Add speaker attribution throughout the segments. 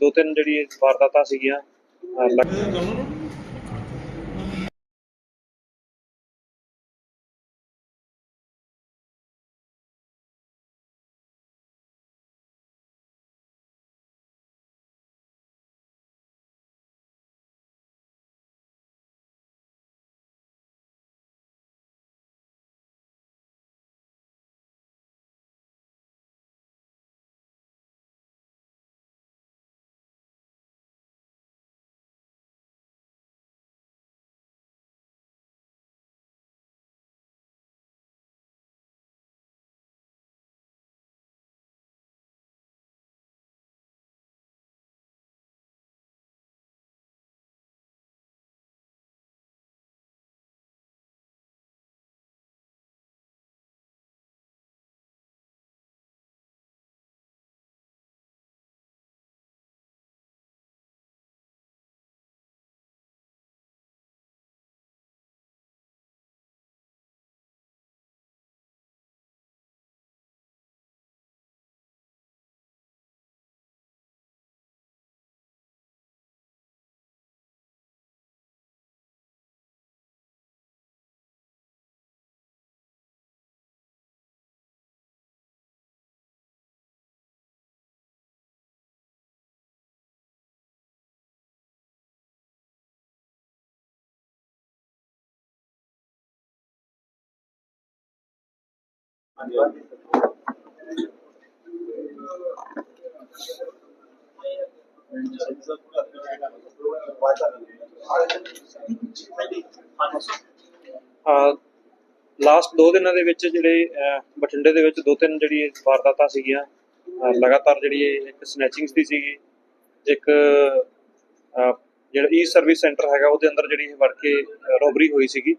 Speaker 1: ਦੋ ਤਿੰਨ ਜਿਹੜੀ ਵਾਰਦਾਤਾਂ ਸੀਗੀਆਂ ਲਾਸਟ ਦੋ ਦਿਨਾਂ ਦੇ ਵਿੱਚ ਜਿਹੜੇ ਬਠਿੰਡੇ ਦੇ ਵਿੱਚ ਦੋ ਤਿੰਨ ਜਿਹੜੀ ਵਾਰਦਾਤਾਂ ਸੀਗੀਆਂ ਲਗਾਤਾਰ ਜਿਹੜੀ ਇਹ ਇੱਕ ਸਨੈਚਿੰਗਸ ਦੀ ਸੀਗੀ, ਇੱਕ ਜਿਹੜਾ ਈ ਸਰਵਿਸ ਸੈਂਟਰ ਹੈਗਾ, ਉਹਦੇ ਅੰਦਰ ਜਿਹੜੀ ਵੜ ਕੇ ਰੋਬਰੀ ਹੋਈ ਸੀਗੀ।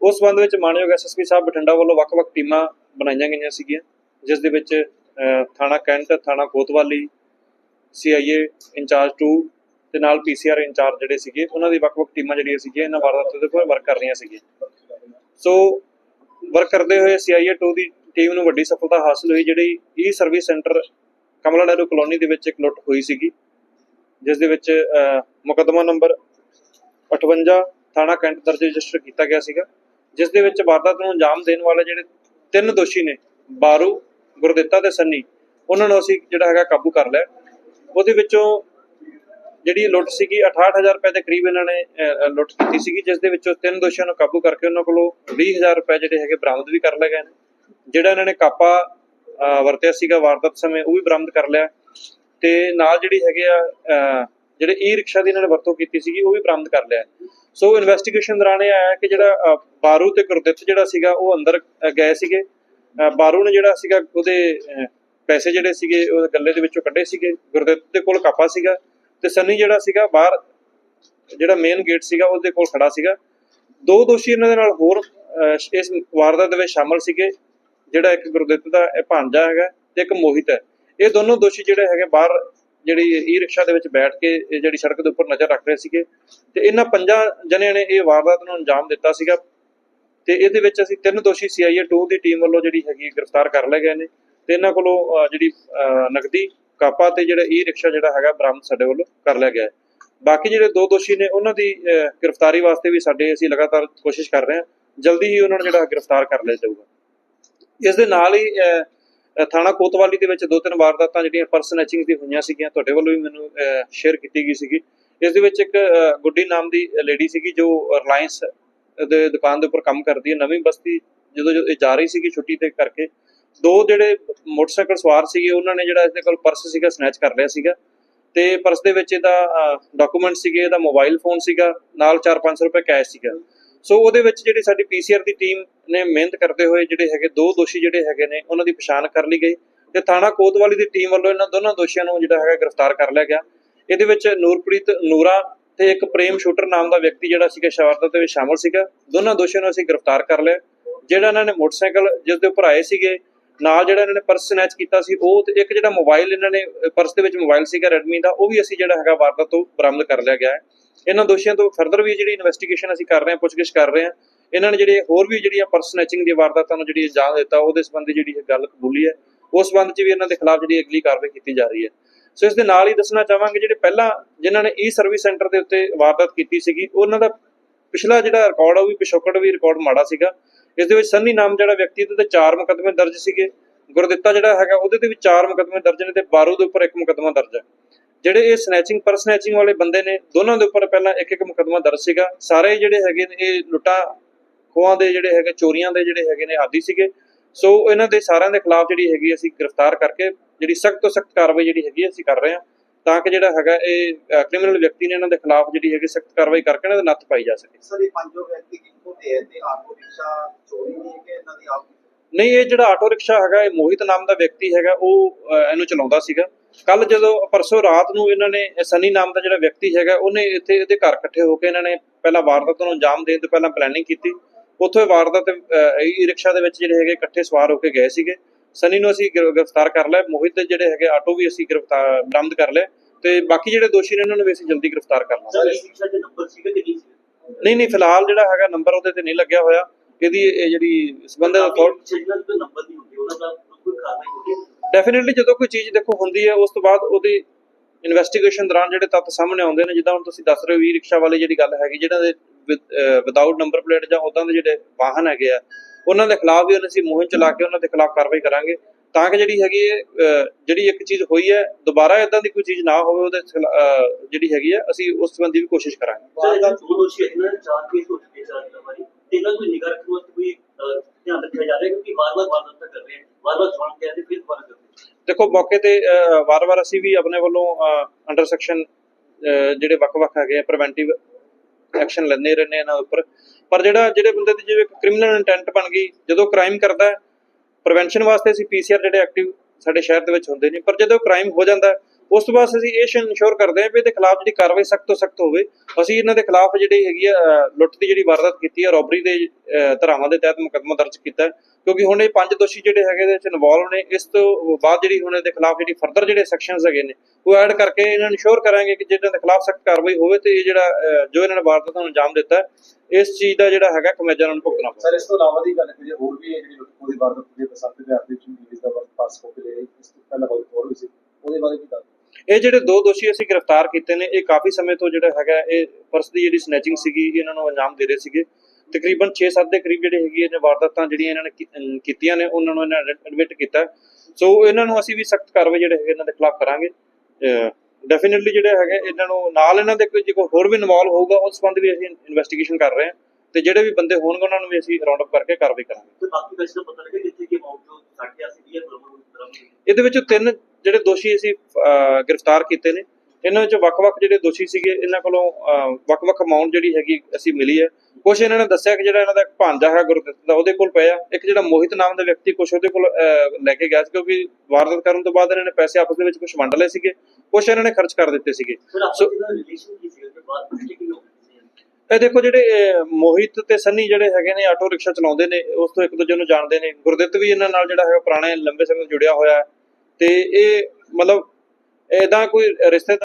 Speaker 1: ਉਸ ਸੰਬੰਧ ਵਿੱਚ ਮਾਨਯੋਗ ਐਸਐਸਪੀ ਸਾਹਿਬ ਬਠਿੰਡਾ ਵੱਲੋਂ ਵੱਖ-ਵੱਖ ਟੀਮਾਂ ਬਣਾਈਆਂ ਗਈਆਂ ਸੀਗੀਆਂ ਜਿਸ ਦੇ ਵਿੱਚ ਥਾਣਾ ਕੈਂਟ ਥਾਣਾ ਕੋਤਵਾਲੀ ਸੀਆਈਏ ਇੰਚਾਰਜ 2 ਤੇ ਨਾਲ ਪੀਸੀਆਰ ਇੰਚਾਰਜ ਜਿਹੜੇ ਸੀਗੇ ਉਹਨਾਂ ਦੀ ਵੱਖ-ਵੱਖ ਟੀਮਾਂ ਜਿਹੜੀਆਂ ਸੀਗੀਆਂ ਇਹਨਾਂ ਵਾਰਦਾਤਾਂ ਦੇ ਉੱਪਰ ਵਰਕ ਕਰ ਰਹੀਆਂ ਸੀਗੀਆਂ। ਸੋ ਵਰਕ ਕਰਦੇ ਹੋਏ ਸੀਆਈਏ 2 ਦੀ ਟੀਮ ਨੂੰ ਵੱਡੀ ਸਫਲਤਾ ਹਾਸਲ ਹੋਈ ਜਿਹੜੀ e service centre Kamla Nehru colony ਦੇ ਵਿੱਚ ਇੱਕ ਲੁੱਟ ਹੋਈ ਸੀਗੀ ਜਿਸ ਦੇ ਵਿੱਚ ਅਹ, ਮੁਕੱਦਮਾ ਨੰਬਰ 58 ਥਾਣਾ ਕੈਂਟ ਦਰਜ ਰਜਿਸਟਰ ਕੀਤਾ ਗਿਆ ਸੀਗਾ। ਜਿਸ ਦੇ ਵਿੱਚ ਵਾਰਦਾਤ ਨੂੰ ਅੰਜਾਮ ਦੇਣ ਵਾਲੇ ਜਿਹੜੇ ਤਿੰਨ ਦੋਸ਼ੀ ਨੇ, ਬਾਰੂ, ਗੁਰਦਿੱਤਾ ਤੇ ਸੰਨੀ, ਉਹਨਾਂ ਨੂੰ ਅਸੀਂ ਜਿਹੜਾ ਹੈਗਾ ਕਾਬੂ ਕਰ ਲਿਆ। ਉਹਦੇ ਵਿੱਚੋਂ ਜਿਹੜੀ ਲੁੱਟ ਸੀਗੀ 68000 ਰੁਪਏ ਦੇ ਕਰੀਬ ਇਹਨਾਂ ਨੇ ਲੁੱਟ ਕੀਤੀ ਸੀਗੀ, ਜਿਸ ਦੇ ਵਿੱਚੋਂ ਤਿੰਨ ਦੋਸ਼ੀਆਂ ਨੂੰ ਕਾਬੂ ਕਰਕੇ ਉਹਨਾਂ ਕੋਲੋਂ 20000 ਰੁਪਏ ਜਿਹੜੇ ਹੈਗੇ ਬਰਾਮਦ ਵੀ ਕਰ ਲਏ ਗਏ ਨੇ। ਜਿਹੜਾ ਇਹਨਾਂ ਨੇ ਕਾਪਾ ਵਰਤਿਆ ਸੀਗਾ ਵਾਰਦਾਤ ਸਮੇਂ, ਉਹ ਵੀ ਬਰਾਮਦ ਕਰ ਲਿਆ। ਤੇ ਨਾਲ ਜਿਹੜੀ ਹੈਗੇ ਆ ਜਿਹੜੇ ਈ ਰਿਕਸ਼ਾ ਦੀ ਇਹਨਾਂ ਨੇ ਵਰਤੋਂ ਕੀਤੀ ਸੀਗੀ, ਉਹ ਵੀ ਬਰਾਮਦ ਕਰ ਲਿਆ ਸੋ ਇਨਵੈਸਟੀਗੇਸ਼ਨ ਦੌਰਾਨ ਇਹ ਆਇਆ ਕਿ ਜਿਹੜਾ ਬਾਰੂ ਤੇ ਗੁਰਦਿੱਤ ਜਿਹੜਾ ਸੀਗਾ, ਉਹ ਅੰਦਰ ਗਏ ਸੀਗੇ। ਬਾਰੂ ਨੇ ਜਿਹੜਾ ਸੀਗਾ, ਉਹਦੇ ਪੈਸੇ ਜਿਹੜੇ ਸੀਗੇ, ਉਹ ਗੱਲੇ ਦੇ ਵਿੱਚੋਂ ਕੱਢੇ ਸੀਗੇ। ਗੁਰਦਿੱਤ ਦੇ ਕੋਲ ਕਾਪਾ ਸੀਗਾ ਤੇ ਸੰਨੀ ਜਿਹੜਾ ਸੀਗਾ, ਬਾਹਰ ਜਿਹੜਾ ਮੇਨ ਗੇਟ ਸੀਗਾ, ਉਹਦੇ ਕੋਲ ਖੜਾ ਸੀਗਾ। ਦੋ ਦੋਸ਼ੀ ਇਹਨਾਂ ਦੇ ਨਾਲ ਹੋਰ ਇਸ ਵਾਰਦਾਤ ਦੇ ਵਿੱਚ ਸ਼ਾਮਲ ਸੀਗੇ, ਜਿਹੜਾ ਇੱਕ ਗੁਰਦਿੱਤ ਦਾ ਇਹ ਭਾਂਜਾ ਹੈਗਾ ਤੇ ਇੱਕ ਮੋਹਿਤ ਹੈ। ਇਹ ਦੋਨੋਂ ਦੋਸ਼ੀ ਜਿਹੜੇ ਹੈਗੇ ਬਾਹਰ ਜਿਹੜੀ ਈ ਰਿਕਸ਼ਾ ਦੇ ਵਿੱਚ ਬੈਠ ਕੇ ਇਹ ਜਿਹੜੀ ਸੜਕ ਦੇ ਉੱਪਰ ਨਜ਼ਰ ਰੱਖ ਰਹੇ ਸੀਗੇ ਤੇ ਇਹਨਾਂ ਪੰਜਾਂ ਜਣਿਆਂ ਨੇ ਇਹ ਵਾਰਦਾਤ ਨੂੰ ਅੰਜਾਮ ਦਿੱਤਾ ਸੀਗਾ ਤੇ ਇਹਦੇ ਵਿੱਚ ਅਸੀਂ ਤਿੰਨ ਦੋਸ਼ੀ ਸੀਆਈਏ 2 ਦੀ ਟੀਮ ਵੱਲੋਂ ਜਿਹੜੀ ਹੈਗੀ ਗ੍ਰਿਫਤਾਰ ਕਰ ਲਏ ਗਏ ਨੇ ਤੇ ਇਹਨਾਂ ਕੋਲੋਂ ਜਿਹੜੀ ਅਹ, ਨਕਦੀ ਕਾਪਾ ਤੇ ਜਿਹੜਾ ਈ ਰਿਕਸ਼ਾ ਜਿਹੜਾ ਹੈਗਾ ਬਰਾਮਦ ਸਾਡੇ ਵੱਲੋਂ ਕਰ ਲਿਆ ਗਿਆ ਹੈ। ਬਾਕੀ ਜਿਹੜੇ ਦੋ ਦੋਸ਼ੀ ਨੇ ਉਹਨਾਂ ਦੀ ਅਹ, ਗ੍ਰਿਫਤਾਰੀ ਵਾਸਤੇ ਵੀ ਸਾਡੇ ਅਸੀਂ ਲਗਾਤਾਰ ਕੋਸ਼ਿਸ਼ ਕਰ ਰਹੇ ਹਾਂ। ਜਲਦੀ ਹੀ ਉਹਨਾਂ ਨੂੰ ਜਿਹੜਾ ਗ੍ਰਿਫਤਾਰ ਕਰ ਲਿਆ ਜਾਊਗਾ। ਇਸ ਦੇ ਨਾਲ ਹੀ ਥਾਣਾ ਕੋਤਵਾਲੀ ਦੇ ਵਿੱਚ ਦੋ ਤਿੰਨ ਵਾਰਦਾਤਾਂ ਜਿਹੜੀਆਂ ਪਰਸ ਸਨੈਚਿੰਗ ਦੀ ਹੋਈਆਂ ਸੀਗੀਆਂ, ਤੁਹਾਡੇ ਵੱਲੋਂ ਵੀ ਮੈਨੂੰ ਸ਼ੇਅਰ ਕੀਤੀ ਗਈ ਸੀਗੀ। ਇਸ ਦੇ ਵਿੱਚ ਇੱਕ ਗੁੱਡੀ ਨਾਮ ਦੀ ਲੇਡੀ ਸੀਗੀ ਜੋ ਰਿਲਾਇੰਸ ਦੇ ਦੁਕਾਨ ਦੇ ਉੱਪਰ ਕੰਮ ਕਰਦੀ ਹੈ। ਨਵੀਂ ਬਸਤੀ ਜਦੋਂ ਜਦੋਂ ਇਹ ਜਾ ਰਹੀ ਸੀਗੀ ਛੁੱਟੀ ਤੇ ਕਰਕੇ, ਦੋ ਜਿਹੜੇ ਮੋਟਰਸਾਈਕਲ ਸਵਾਰ ਸੀਗੇ, ਉਹਨਾਂ ਨੇ ਜਿਹੜਾ ਇਸਦੇ ਕੋਲ ਪਰਸ ਸੀਗਾ ਸਨੈਚ ਕਰ ਲਿਆ ਸੀਗਾ। ਤੇ ਪਰਸ ਦੇ ਵਿੱਚ ਇਹਦਾ ਡਾਕੂਮੈਂਟ ਸੀਗੇ, ਇਹਦਾ ਮੋਬਾਈਲ ਫੋਨ ਸੀਗਾ, ਨਾਲ 4-500 ਰੁਪਏ ਕੈਸ਼ ਸੀਗਾ। ਸੋ ਉਹਦੇ ਵਿੱਚ ਜਿਹੜੀ ਸਾਡੀ ਪੀਸੀਆਰ ਦੀ ਟੀਮ ਨੇ ਮਿਹਨਤ ਕਰਦੇ ਹੋਏ ਜਿਹੜੇ ਹੈਗੇ ਦੋ ਦੋਸ਼ੀ ਜਿਹੜੇ ਹੈਗੇ ਨੇ, ਉਹਨਾਂ ਦੀ ਪਛਾਣ ਕਰ ਲਈ ਗਈ ਤੇ ਥਾਣਾ ਕੋਤਵਾਲੀ ਦੀ ਟੀਮ ਵੱਲੋਂ ਇਹਨਾਂ ਦੋਨਾਂ ਦੋਸ਼ੀਆਂ ਨੂੰ ਜਿਹੜਾ ਹੈਗਾ ਗ੍ਰਿਫਤਾਰ ਕਰ ਲਿਆ ਗਿਆ। ਇਹਦੇ ਵਿੱਚ ਨੂਰਪ੍ਰੀਤ ਨੂਰਾ ਤੇ ਇੱਕ ਪ੍ਰੇਮ ਸ਼ੂਟਰ ਨਾਮ ਦਾ ਵਿਅਕਤੀ ਜਿਹੜਾ ਸੀਗਾ ਸ਼ਵਾਰਤ ਦੇ ਵਿੱਚ ਸ਼ਾਮਲ ਸੀਗਾ। ਦੋਨਾਂ ਦੋਸ਼ੀਆਂ ਨੂੰ ਅਸੀਂ ਗ੍ਰਿਫਤਾਰ ਕਰ ਲਿਆ। ਜਿਹੜਾ ਇਹਨਾਂ ਨੇ ਮੋਟਰਸਾਈਕਲ ਜਿਸ ਦੇ ਉੱਪਰ ਆਏ ਸੀਗੇ ਨਾਲ ਜਿਹੜਾ ਇਹਨਾਂ ਨੇ ਪਰਸ ਸਨੈਚ ਕੀਤਾ ਸੀ, ਉਹ ਤੇ ਇੱਕ ਜਿਹੜਾ ਮੋਬਾਈਲ ਇਹਨਾਂ ਨੇ ਪਰਸ ਦੇ ਵਿੱਚ ਮੋਬਾਈਲ ਸੀਗਾ ਰੈਡਮੀ ਦਾ, ਉਹ ਵੀ ਅਸੀਂ ਜਿਹੜਾ ਹੈਗਾ ਵਾਰਦਾਤ ਤੋਂ ਬਰਾਮਦ ਕਰ ਲਿਆ ਗਿਆ ਹੈ। ਇਹਨਾਂ ਦੋਸ਼ੀਆਂ ਤੋਂ ਫਰਦਰ ਵੀ ਜਿਹੜੀ ਇਨਵੈਸਟੀਗੇਸ਼ਨ ਅਸੀਂ ਕਰ ਰਹੇ ਹਾਂ, ਪੁੱਛਗਿੱਛ ਕਰ ਰਹੇ ਹਾਂ। ਇਹਨਾਂ ਨੇ ਜਿਹੜੇ ਹੋਰ ਵੀ ਜਿਹੜੀਆਂ ਪਰਸ ਸਨੈਚਿੰਗ ਦੀ ਵਾਰਦਾਤਾਂ ਨੂੰ ਜਿਹੜੀ ਇਜਾਜ਼ਤ ਦਿੱਤਾ, ਉਹਦੇ ਸੰਬੰਧੀ ਜਿਹੜੀ ਗੱਲ ਕਬੂਲੀ ਹੈ, ਉਸ ਸੰਬੰਧ 'ਚ ਵੀ ਇਹਨਾਂ ਦੇ ਖਿਲਾਫ ਜਿਹੜੀ ਅਗਲੀ ਕਾਰਵਾਈ ਕੀਤੀ ਜਾ ਰਹੀ ਹੈ। ਸੋ ਇਸ ਦੇ ਨਾਲ ਹੀ ਦੱਸਣਾ ਚਾਹਾਂਗੇ, ਜਿਹੜੇ ਪਹਿਲਾਂ ਜਿਨ੍ਹਾਂ ਨੇ ਈ ਸਰਵਿਸ ਸੈਂਟਰ ਦੇ ਉੱਤੇ ਵਾਰਦਾਤ ਕੀਤੀ ਸੀਗੀ, ਉਹਨਾਂ ਦਾ ਪਿਛਲਾ ਜਿਹੜਾ ਰਿਕਾਰਡ ਆ, ਉਹ ਵੀ ਪਿਛੋਕੜ ਵੀ ਰਿਕਾਰਡ ਮਾੜਾ ਸੀਗਾ। ਇਸ ਦੇ ਵਿੱਚ ਸੰਨੀ ਨਾਮ ਜਿਹੜਾ ਵਿਅਕਤੀ ਤੇ ਚਾਰ ਮੁਕੱਦਮੇ ਦਰਜ ਸੀਗੇ। ਗੁਰਦਿੱਤਾ ਜਿਹੜਾ ਹੈਗਾ, ਉਹਦੇ ਤੇ ਵੀ ਚਾਰ ਮੁਕੱਦਮੇ ਦਰਜ ਨੇ ਤੇ ਬਾਰੂ ਦੇ ਉੱਪਰ ਇੱਕ ਮੁਕੱਦਮਾ ਦਰਜ ਹੈ ਜਿਹੜੇ ਇਹ ਸਨੈਚਿੰਗ ਪਰ ਸਨੈਚਿੰਗ ਵਾਲੇ ਬੰਦੇ ਨੇ, ਦੋਨਾਂ ਦੇ ਉੱਪਰ ਪਹਿਲਾਂ ਇੱਕ ਇੱਕ ਮੁਕੱਦਮਾ ਦਰਜ ਸੀਗਾ। ਸਾਰੇ ਜਿਹੜੇ ਹੈਗੇ ਨੇ, ਇਹ ਲੁੱਟਾਂ, ਖੋਹਾਂ ਦੇ ਜਿਹੜੇ ਹੈਗੇ, ਚੋਰੀਆਂ ਦੇ ਜਿਹੜੇ ਹੈਗੇ ਨੇ ਆਦੀ ਸੀਗੇ। ਸੋ ਇਹਨਾਂ ਦੇ ਸਾਰਿਆਂ ਦੇ ਖਿਲਾਫ ਜਿਹੜੀ ਹੈਗੀ, ਅਸੀਂ ਗ੍ਰਿਫਤਾਰ ਕਰਕੇ ਜਿਹੜੀ ਸਖਤ ਤੋਂ ਸਖਤ ਕਾਰਵਾਈ ਜਿਹੜੀ ਹੈਗੀ ਹੈ ਅਸੀਂ ਕਰ ਰਹੇ ਹਾਂ। ਤਾਂ ਕਿ ਜਿਹੜਾ ਹੈਗਾ ਇਹ ਕ੍ਰਿਮੀਨਲ ਵਿਅਕਤੀ ਨੇ ਇਹਨਾਂ ਦੇ ਖਿਲਾਫ ਜਿਹੜੀ ਹੈਗੀ ਸਖਤ ਕਾਰਵਾਈ ਕਰਕੇ ਇਹਨਾਂ ਦੇ ਨੱਥ ਪਾਈ ਜਾ ਸਕੇ।
Speaker 2: ਸਰ ਇਹ ਪੰਜੋ ਵਿਅਕਤੀ ਕਿੱਥੋਂ ਦੇ ਹੈ? ਤੇ ਆਟੋ ਰਿਕਸ਼ਾ ਚੋਰੀ ਨਹੀਂ ਕਿ ਇਹਨਾਂ ਦੀ ਆਪ
Speaker 1: ਨਹੀਂ ਇਹ ਜਿਹੜਾ ਆਟੋ ਰਿਕਸ਼ਾ ਹੈਗਾ ਇਹ ਮੋਹਿਤ ਨਾਮ ਦਾ ਵਿਅਕਤੀ ਹੈਗਾ ਉਹ ਇਹਨੂੰ ਚਲਾਉਂਦਾ ਸੀਗਾ। ਕੱਲ ਜਦੋਂ ਪਰਸੋਂ ਰਾਤ ਨੂੰ ਇਹਨਾਂ ਨੇ ਸਨੀ ਨਾਮ ਦਾ ਜਿਹੜਾ ਵਿਅਕਤੀ ਹੈਗਾ ਉਹਨੇ ਇੱਥੇ ਇਹਦੇ ਘਰ ਇਕੱਠੇ ਹੋ ਕੇ ਇਹਨਾਂ ਨੇ ਪਹਿਲਾਂ ਵਾਰਦਾਤ ਨੂੰ ਅੰਜਾਮ ਦੇਣ ਤੋਂ ਪਹਿਲਾਂ ਪਲੈਨਿੰਗ ਕੀਤੀ। ਉੱਥੋਂ ਵਾਰਦਾਤ ਈ ਰਿਕਸ਼ਾ ਦੇ ਵਿੱਚ ਜਿਹੜੇ ਹੈਗੇ ਇਕੱਠੇ ਸਵਾਰ ਹੋ ਕੇ ਗਏ ਸੀਗੇ। ਸਨੀ ਨੂੰ ਅਸੀਂ ਗ੍ਰਿ- ਗ੍ਰਿਫਤਾਰ ਕਰ ਲਿਆ। ਮੋਹਿਤ ਦੇ ਜਿਹੜੇ ਹੈਗੇ ਆਟੋ ਵੀ ਅਸੀਂ ਗ੍ਰਿਫਤਾਰ ਬਰਾਮਦ ਕਰ ਲਿਆ ਤੇ ਬਾਕੀ ਜਿਹੜੇ ਦੋਸ਼ੀ ਨੇ ਉਹਨਾਂ ਨੂੰ ਵੀ ਅਸੀਂ ਜਲਦੀ ਗ੍ਰਿਫਤਾਰ ਕਰ
Speaker 3: ਕਿ ਨਹੀਂ
Speaker 1: ਨਹੀਂ ਫਿਲਹਾਲ ਜਿਹੜਾ ਹੈਗਾ ਨੰਬਰ ਉਹਦੇ ਤੇ ਨਹੀਂ ਲੱਗਿਆ ਹੋਇਆ। ਇਹਦੀ ਇਹ ਜਿਹੜੀ ਸੰਬੰਧਿਤ ਅਥਾਰਟੀ
Speaker 3: ਸਿਗਨਲ ਤੇ ਨੰਬਰ ਨਹੀਂ ਹੁੰਦੇ ਉਹਨਾਂ ਦਾ ਕੋਈ ਕਾਰਵਾਈ ਹੁੰਦੀ ਹੈ।
Speaker 1: ਡੈਫੀਨਿਟਲੀ ਜਦੋਂ ਕੋਈ ਚੀਜ਼ ਦੇਖੋ ਹੁੰਦੀ ਹੈ ਉਸ ਤੋਂ ਬਾਅਦ ਉਹਦੀ ਇਨਵੈਸਟੀਗੇਸ਼ਨ ਦੌਰਾਨ ਜਿਹੜੇ ਤੱਥ ਸਾਹਮਣੇ ਆਉਂਦੇ ਨੇ ਜਿੱਦਾਂ ਹੁਣ ਤੁਸੀਂ ਦੱਸ ਰਹੇ ਹੋ ਵੀ ਰਿਕਸ਼ਾ ਵਾਲੀ ਜਿਹੜੀ ਗੱਲ ਹੈਗੀ ਜਿਹੜਾ ਦੇ ਵਿਦਆਊਟ ਨੰਬਰ ਪਲੇਟ ਜਾਂ ਉਦਾਂ ਦੇ ਜਿਹੜੇ ਵਾਹਨ ਹੈਗੇ ਆ ਉਹਨਾਂ ਦੇ ਖਿਲਾਫ ਵੀ ਅਸੀਂ ਮੁਹਿੰਮ ਚਲਾ ਕੇ ਉਹਨਾਂ ਦੇ ਖਿਲਾਫ ਕਾਰਵਾਈ ਕਰਾਂਗੇ। ਤਾਂ ਕਿ ਜਿਹੜੀ ਹੈਗੀ ਜਿਹੜੀ ਇੱਕ ਚੀਜ਼ ਹੋਈ ਹੈ ਦੁਬਾਰਾ ਇਦਾਂ ਦੀ ਕੋਈ ਚੀਜ਼ ਨਾ ਹੋਵੇ ਉਹਦੇ ਜਿਹੜੀ ਹੈਗੀ ਹੈ ਅਸੀਂ ਉਸ ਸੰਬੰਧੀ ਵੀ ਕੋਸ਼ਿਸ਼ ਕਰਾਂਗੇ।
Speaker 3: ਸਰ ਇਹਨਾਂ ਦੋ ਦੋਸ਼ੀ ਇਹਨਾਂ ਨੇ ਚਾਰ ਕੇਸ ਹੋ ਚੁੱਕੇ ਚਾਰ ਵਾਰੀ ਤੇ ਇਹਨਾਂ ਕੋਈ ਨਿਗਰਾਨ ਰੱਖਣ ਵਾਸਤੇ ਕੋਈ ਅਹ, ਧਿਆਨ ਰੱਖਿਆ ਜਾ ਰਿਹਾ ਹੈ ਕਿਉਂਕਿ ਵਾਰ-ਵਾਰ ਵਾਰਦਾਤ ਕਰ ਰਹੇ ਹਨ ਵਾਰ-ਵਾਰ ਸੁਣ ਕੇ ਆਦੇ ਫਿਰ ਦੁਬਾਰਾ ਕਰਦੇ ਹਨ।
Speaker 1: ਦੇਖੋ ਮੌਕੇ ਤੇ ਵਾਰ-ਵਾਰ ਅਸੀਂ ਵੀ ਆਪਣੇ ਵੱਲੋਂ ਅੰਡਰ ਸੈਕਸ਼ਨ ਜਿਹੜੇ ਵੱਖ-ਵੱਖ ਹੈਗੇ ਆ ਪ੍ਰੀਵੈਂਟਿਵ ਐਕਸ਼ਨ ਲੈਂਦੇ ਰਹਿੰਦੇ ਇਹਨਾਂ ਉੱਪਰ। ਪਰ ਜਿਹੜਾ ਜਿਹੜੇ ਬੰਦੇ ਦੀ ਜਿਵੇਂ ਕ੍ਰਿਮੀਨਲ ਇੰਟੈਂਟ ਬਣ ਗਈ, ਜਦੋਂ ਕ੍ਰਾਈਮ ਕਰਦਾ ਹੈ ਪ੍ਰੀਵੈਂਸ਼ਨ ਵਾਸਤੇ ਅਸੀਂ ਪੀਸੀਆਰ ਜਿਹੜੇ ਐਕਟਿਵ ਸਾਡੇ ਸ਼ਹਿਰ ਦੇ ਵਿੱਚ ਹੁੰਦੇ ਨੇ ਪਰ ਜਦੋਂ ਕ੍ਰਾਈਮ ਹੋ ਜਾਂਦਾ ਉਸ ਤੋਂ ਬਾਅਦ ਅਸੀਂ ਇਹ ਇਨਸ਼ੋਰ ਕਰਦੇ ਹਾਂ ਵੀ ਇਹਦੇ ਖਿਲਾਫ ਜਿਹੜੀ ਕਾਰਵਾਈ ਸਖਤ ਤੋਂ ਸਖਤ ਹੋਵੇ। ਅਸੀਂ ਇਹਨਾਂ ਦੇ ਖਿਲਾਫ ਜਿਹੜੀ ਹੈਗੀ ਆ ਲੁੱਟ ਦੀ ਜਿਹੜੀ ਵਾਰਦਾਤ ਕੀਤੀ ਹੈ ਰੋਬਰੀ ਦੇ ਅਹ, ਦੇ ਤਹਿਤ ਮੁਕੱਦਮਾ ਦਰਜ ਕੀਤਾ ਕਿਉਂਕਿ ਹੁਣ ਇਹ ਪੰਜ ਦੋਸ਼ੀ ਜਿਹੜੇ ਹੈਗੇ ਇਹਦੇ ਵਿੱਚ ਇਨਵੋਲਵ ਨੇ ਇਸ ਤੋਂ ਬਾਅਦ ਜਿਹੜੀ ਹੁਣ ਇਹਦੇ ਖਿਲਾਫ ਜਿਹੜੀ ਫਰਦਰ ਜਿਹੜੇ ਸੈਕਸ਼ਨਸ ਹੈਗੇ ਨੇ ਉਹ ਐਡ ਕਰਕੇ ਇਹਨਾਂ ਨੂੰ ਇਨਸ਼ੋਰ ਕਰਾਂਗੇ ਕਿ ਜਿਹਨਾਂ ਦੇ ਖਿਲਾਫ ਸਖਤ ਕਾਰਵਾਈ ਹੋਵੇ ਤੇ ਇਹ ਜਿਹੜਾ ਜੋ ਇਹਨਾਂ ਨੇ ਵਾਰਦਾਤ ਨੂੰ ਅੰਜਾਮ ਦਿੱਤਾ ਇਸ ਚੀਜ਼ ਦਾ ਜਿਹੜਾ ਹੈਗਾ ਖਮਿਆਜਾ ਨੂੰ ਭੁਗਤਣਾ ਪਊਗਾ।
Speaker 4: ਸਰ ਇਸ ਤੋਂ ਇਲਾਵਾ ਦੀ ਗੱਲ ਕਰੀਏ ਹੋਰ ਵੀ ਹੈ ਜਿਹੜੀ ਲੁੱਟਖੋ ਦੀ ਵਾਰਦਾਤ ਹੋਈ ਹੈ ਬਸੰਤ ਦੇ ਆਖਰੀ ਚ ਇੰਗਲਿਸ਼ ਦਾ ਪਾਸ ਹੋ ਕੇ ਇਸ ਤੋਂ ਪਹਿਲਾਂ ਹੋਰ ਵੀ ਸੀ ਉਹਦੇ ਬਾਰੇ ਕੀ ਦੱਸ
Speaker 1: ਇਹ ਜਿਹੜੇ ਦੋ ਦੋਸ਼ੀ ਅਸੀਂ ਗ੍ਰਿਫਤਾਰ ਕੀਤੇ ਨੇ ਇਹ ਕਾਫੀ ਸਮੇਂ ਤੋਂ ਜਿਹੜਾ ਹੈਗਾ ਇਹ ਪਰਸ ਦੀ ਜਿਹੜੀ ਸਨੈਚਿੰਗ ਸੀਗੀ ਇਹਨਾਂ ਨੂੰ ਅੰਜਾਮ ਦੇ ਰਹੇ ਸੀਗੇ। ਤਕਰੀਬਨ 6-7 ਦੇ ਕਰੀਬ ਜਿਹੜੇ ਹੈਗੀ ਨੇ ਵਾਰਦਾਤਾਂ ਜਿਹੜੀਆਂ ਇਹਨਾਂ ਨੇ ਕੀਤੀਆਂ ਨੇ ਉਹਨਾਂ ਨੂੰ ਇਹਨਾਂ ਨੇ ਐਡਮਿਟ ਕੀਤਾ। ਹੈ। ਸੋ ਇਹਨਾਂ ਨੂੰ ਅਸੀਂ ਵੀ ਸਖਤ ਕਾਰਵਾਈ ਜਿਹੜੇ ਹੈਗੇ ਇਹਨਾਂ ਦੇ ਖਿਲਾਫ ਕਰਾਂਗੇ। ਡੈਫੀਨਿਟਲੀ ਜਿਹੜੇ ਹੈਗੇ ਇਹਨਾਂ ਨੂੰ ਨਾਲ ਇਹਨਾਂ ਦੇ ਕੋਈ ਜੇ ਕੋਈ ਹੋਰ ਵੀ ਇਨਵੋਲਵ ਹੋਊਗਾ ਉਸ ਸੰਬੰਧ ਵੀ ਅਸੀਂ ਇਨਵੈਸਟੀਗੇਸ਼ਨ ਕਰ ਰਹੇ ਹਾਂ। ਤੇ ਜਿਹੜੇ ਵੀ ਬੰਦੇ ਹੋਣਗੇ ਉਹਨਾਂ ਨੂੰ ਵੀ ਅਸੀਂ ਰਾਉਂਡ ਅਪ ਕਰਕੇ ਕਾਰਵਾਈ ਕਰਾਂਗੇ।
Speaker 3: ਤੇ ਬਾਕੀ ਵੈਸੇ ਪਤਾ ਲੱਗਾ ਜਿੱਥੇ ਕਿ ਅਮਾਉਂਟ ਜੋ 60000 ਸੀ ਇਹ ਬਰਾਬਰ ਬਰਾਬਰ
Speaker 1: ਇਹਦੇ ਵਿੱਚੋਂ ਤਿੰਨ ਜਿਹੜੇ ਦੋਸ਼ੀ ਅਸੀਂ ਗ੍ਰਿਫਤਾਰ ਕੀਤੇ ਨੇ ਇਹਨਾਂ ਵਿੱਚ ਵੱਖ-ਵੱਖ ਜਿਹੜੇ ਦੋਸ਼ੀ ਸੀਗੇ ਇਹਨਾਂ ਕੋਲੋਂ ਵੱਖ-ਵੱਖ ਅਮਾਉਂਟ ਜਿਹੜੀ ਹੈਗੀ ਅਸੀਂ ਮਿਲੀ ਹੈ। ਕੁਝ ਇਹਨਾਂ ਨੇ ਦੱਸਿਆ ਕਿ ਜਿਹੜਾ ਇਹਨਾਂ ਦਾ ਇੱਕ ਭਾਂਜਾ ਹੈ ਗੁਰਦਿੱਤ ਦਾ ਉਹਦੇ ਕੋਲ ਪਿਆ। ਇੱਕ ਜਿਹੜਾ ਮੋਹਿਤ ਨਾਮ ਦਾ ਵਿਅਕਤੀ ਕੁਝ ਉਹਦੇ ਕੋਲ ਲੈ ਕੇ ਗਿਆ ਸੀ ਕਿਉਂਕਿ ਵਾਰਦਾਤ ਕਰਨ ਤੋਂ ਬਾਅਦ ਇਹਨਾਂ ਨੇ ਪੈਸੇ ਆਪਸ ਦੇ ਵਿੱਚ ਕੁਝ ਵੰਡ ਲਏ ਸੀਗੇ। ਕੁਝ ਇਹਨਾਂ ਨੇ ਖਰਚ ਕਰ ਦਿੱਤੇ ਸੀਗੇ। ਸੋ- ਇਹ ਦੇਖੋ ਜਿਹੜੇ ਮੋਹਿਤ ਤੇ ਸੰਨੀ ਜਿਹੜੇ ਹੈਗੇ ਨੇ ਆਟੋ ਰਿਕਸ਼ਾ ਚਲਾਉਂਦੇ ਨੇ ਉਸ ਤੋਂ ਇੱਕ ਦੂਜੇ ਨੂੰ ਜਾਣਦੇ ਨੇ। ਗੁਰਦਿੱਤ ਵੀ ਇਹਨਾਂ ਨਾਲ ਜਿਹੜਾ ਹੈਗਾ ਪੁਰਾਣੇ ਲੰਬੇ ਸਮੇਂ ਤੋਂ ਜੁੜਿਆ ਹੋਇਆ ਹੈ। ਤੇ ਇਹ ਮਤਲਬ ਇਹਦਾ ਕੋਈ ਰਿਸ਼ਤੇ